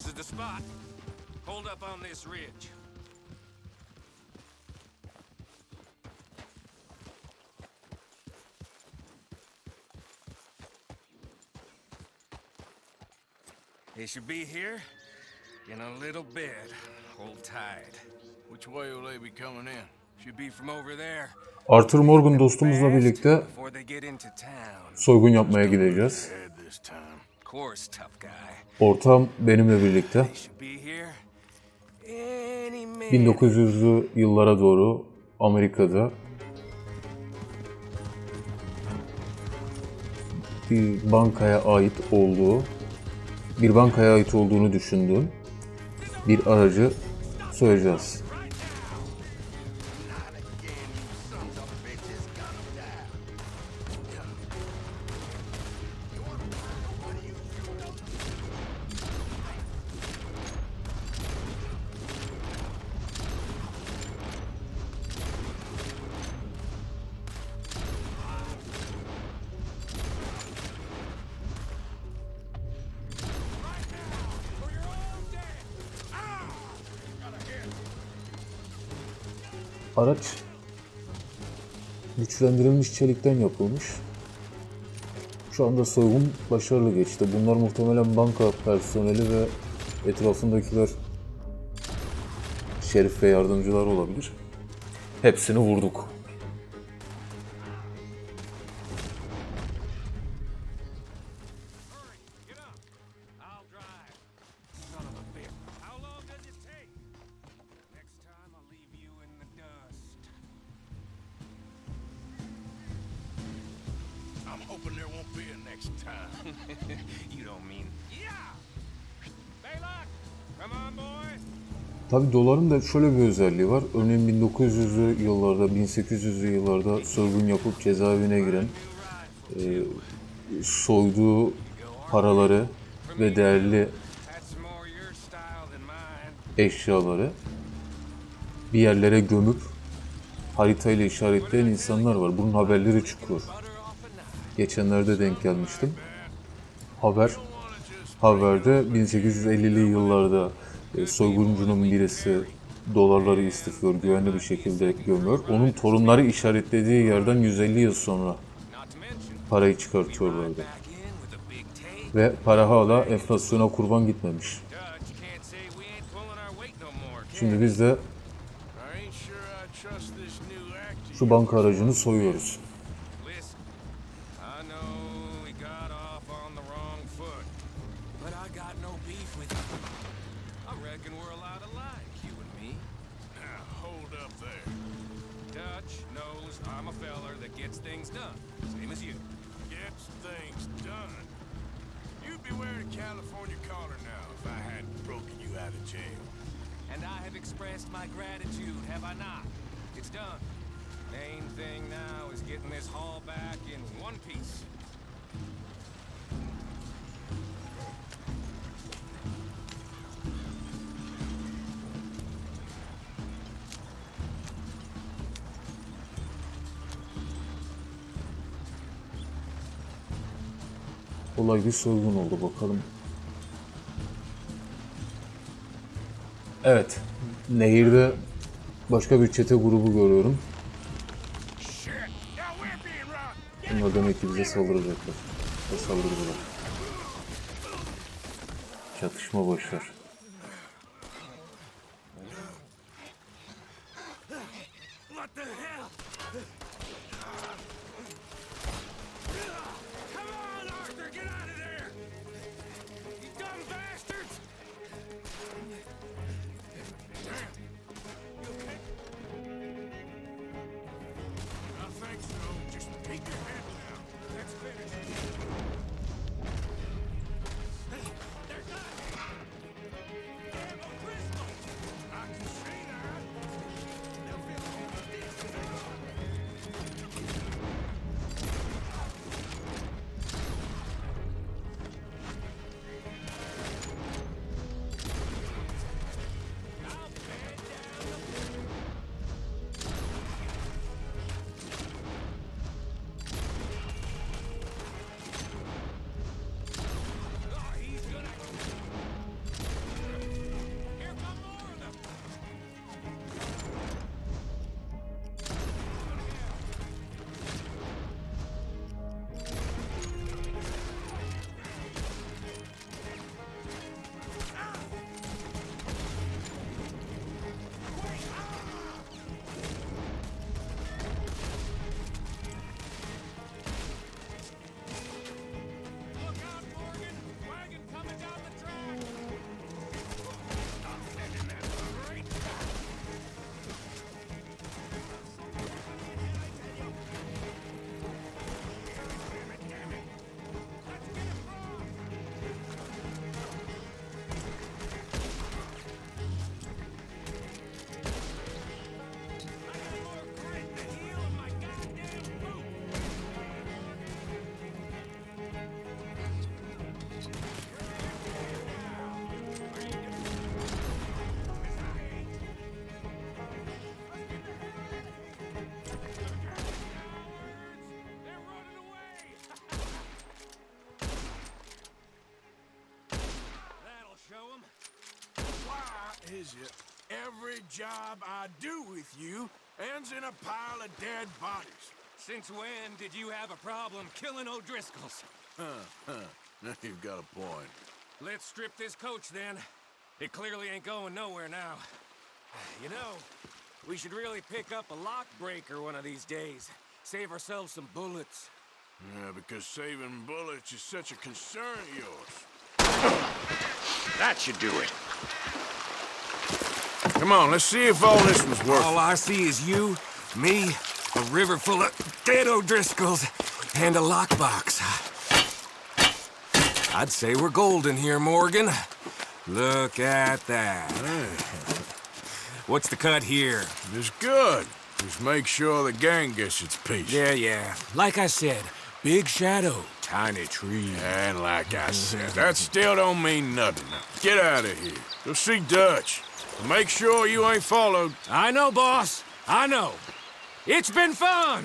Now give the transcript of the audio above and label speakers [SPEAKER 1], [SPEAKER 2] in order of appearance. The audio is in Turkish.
[SPEAKER 1] This is the spot. Hold up on this ridge. They should be here in a little bit. Hold tight.
[SPEAKER 2] Which way will they be coming in?
[SPEAKER 1] Should be from over there.
[SPEAKER 3] Arthur Morgan dostumuzla birlikte soygun yapmaya gideceğiz. Ortağım benimle birlikte
[SPEAKER 1] They should be here any minute.
[SPEAKER 3] 1900'lü yıllara doğru Amerika'da bir bankaya ait olduğu, bir bankaya ait olduğunu düşündüğüm bir aracı soyacağız. Araç güçlendirilmiş çelikten yapılmış. Şu anda soygun başarılı geçti. Bunlar muhtemelen banka personeli ve etrafındakiler şerif ve yardımcılar olabilir. Hepsini vurduk.
[SPEAKER 2] I'm hoping there won't be a next time.
[SPEAKER 1] you don't mean. Yeah! Baylock! Come on, boy!
[SPEAKER 3] Tabi doların da şöyle bir özelliği var. Örneğin 1900'lü yıllarda, 1800'lü yıllarda soygun yapıp cezaevine giren, e, soyduğu paraları ve değerli eşyaları bir yerlere gömüp haritayla işaretleyen insanlar var. Bunun haberleri çıkıyor. Geçenlerde denk gelmiştim. Haber haberde 1850'li yıllarda e, soyguncunun birisi dolarları istifiyor, güvenli bir şekilde gömüyor. Onun torunları işaretlediği yerden 150 yıl sonra parayı çıkartıyorlardı. Ve para hala enflasyona kurban gitmemiş. Şimdi biz de şu banka aracını soyuyoruz.
[SPEAKER 1] I'm a feller that gets things done, same as you.
[SPEAKER 2] Gets things done. You'd be wearing a California collar now if I hadn't broken you out of jail.
[SPEAKER 1] And I have expressed my gratitude, have I not? It's done. Main thing now is getting this haul back in one piece.
[SPEAKER 3] Olay bir soygun oldu bakalım. Evet. Nehirde başka bir çete grubu görüyorum. Bunlar demek ki bize saldıracaklar. Saldırdılar. Çatışma başlar.
[SPEAKER 2] Every job I do with you ends in a pile of dead bodies.
[SPEAKER 1] Since when did you have a problem killing O'Driscolls? Huh, huh.
[SPEAKER 2] Now you've got a point.
[SPEAKER 1] Let's strip this coach then. It clearly ain't going nowhere now. You know, we should really pick up a lock breaker one of these days. Save ourselves some bullets.
[SPEAKER 2] Yeah, because saving bullets is such a concern of yours.
[SPEAKER 4] That should do it.
[SPEAKER 2] Come on, let's see if all this was worth
[SPEAKER 1] All I see is you, me, a river full of dead O'Driscolls, and a lockbox. I'd say we're golden here, Morgan. Look at that. What's the cut here?
[SPEAKER 2] It's good. Just make sure the gang gets its piece.
[SPEAKER 1] Yeah, yeah. Like I said, big shadow, tiny tree.
[SPEAKER 2] And like I said, that still don't mean nothing. Get out of here. Go see Dutch. Make sure you ain't followed.
[SPEAKER 1] I know, boss. I know. It's been fun.